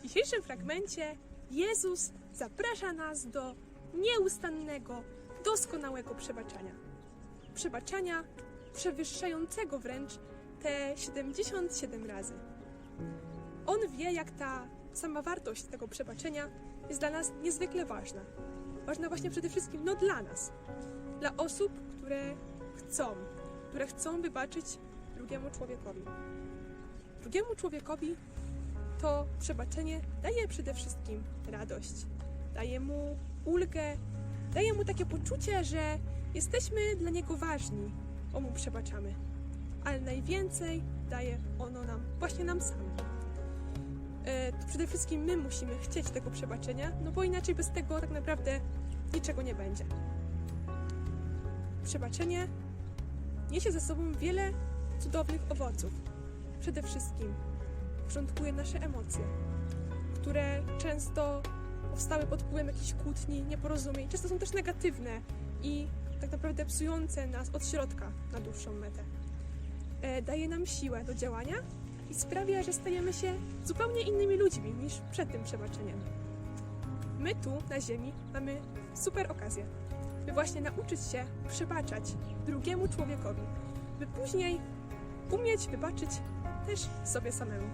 W dzisiejszym fragmencie Jezus zaprasza nas do nieustannego, doskonałego przebaczania. Przebaczania przewyższającego wręcz te 77 razy. On wie, jak ta sama wartość tego przebaczenia jest dla nas niezwykle ważna. Ważna właśnie przede wszystkim no dla nas. Dla osób, które chcą, które chcą wybaczyć drugiemu człowiekowi. Drugiemu człowiekowi to przebaczenie daje przede wszystkim radość, daje mu ulgę, daje mu takie poczucie, że jesteśmy dla niego ważni, bo mu przebaczamy. Ale najwięcej daje ono nam, właśnie nam samym. E, to przede wszystkim my musimy chcieć tego przebaczenia, no bo inaczej bez tego tak naprawdę niczego nie będzie. Przebaczenie niesie ze sobą wiele cudownych owoców. Przede wszystkim porządkuje nasze emocje, które często powstały pod wpływem jakichś kłótni, nieporozumień. Często są też negatywne i tak naprawdę psujące nas od środka na dłuższą metę. E, daje nam siłę do działania i sprawia, że stajemy się zupełnie innymi ludźmi niż przed tym przebaczeniem. My tu, na Ziemi, mamy super okazję, by właśnie nauczyć się przebaczać drugiemu człowiekowi, by później umieć wybaczyć też sobie samemu.